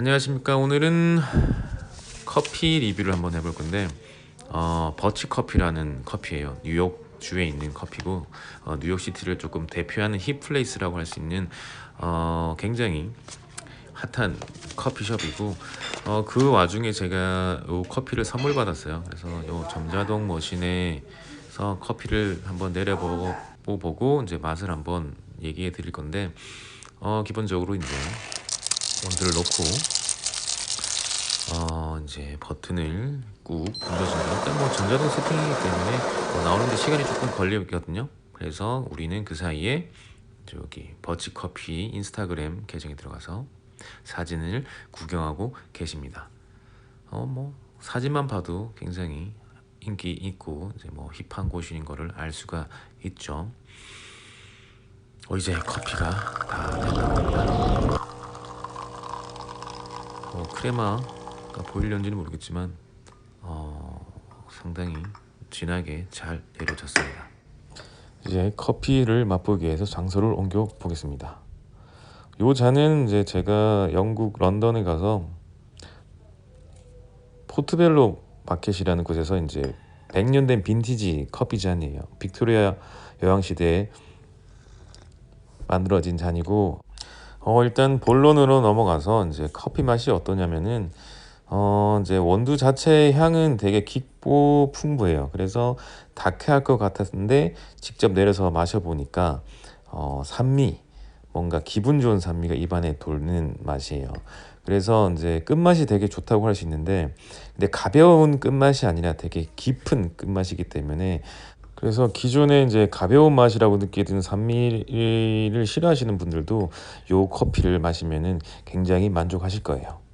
안녕하십니까. 오늘은 커피 리뷰를 한번 해볼 건데 어, 버치 커피라는 커피예요. 뉴욕 주에 있는 커피고 어, 뉴욕 시티를 조금 대표하는 힙 플레이스라고 할 수 있는 어, 굉장히 핫한 커피숍이고 어, 그 와중에 제가 요 커피를 선물 받았어요. 그래서 요 점자동 머신에서 커피를 한번 내려보고 보고 이제 맛을 한번 얘기해 드릴 건데 어, 기본적으로 이제 원두를 넣고 어 이제 버튼을 꾹 눌러줍니다. 일단 뭐 전자동 세팅이기 때문에 어, 나오는데 시간이 조금 걸리거든요. 그래서 우리는 그 사이에 저기 버치 커피 인스타그램 계정에 들어가서 사진을 구경하고 계십니다. 어 뭐 사진만 봐도 굉장히 인기 있고 이제 뭐 힙한 곳인 거를 알 수가 있죠. 어 이제 커피가 다 됐나 봅니다. 어, 크레마가 보일는지는 모르겠지만 어, 상당히 진하게 잘 내려졌습니다. 이제 커피를 맛보기 위해서 장소를 옮겨 보겠습니다. 요 잔은 이제 제가 영국 런던에 가서 포트벨로 마켓이라는 곳에서 이제 100년 된 빈티지 커피 잔이에요. 빅토리아 여왕 시대에 만들어진 잔이고 어 일단 본론으로 넘어가서 이제 커피 맛이 어떠냐면은 어 이제 원두 자체의 향은 되게 깊고 풍부해요. 그래서 다크할 것 같았는데 직접 내려서 마셔 보니까 어 산미 뭔가 기분 좋은 산미가 입안에 돌는 맛이에요. 그래서 이제 끝맛이 되게 좋다고 할 수 있는데 근데 가벼운 끝맛이 아니라 되게 깊은 끝맛이기 때문에 그래서 기존에 이제 가벼운 맛이라고 느끼는 산미를 싫어하시는 분들도 요 커피를 마시면은 굉장히 만족하실 거예요.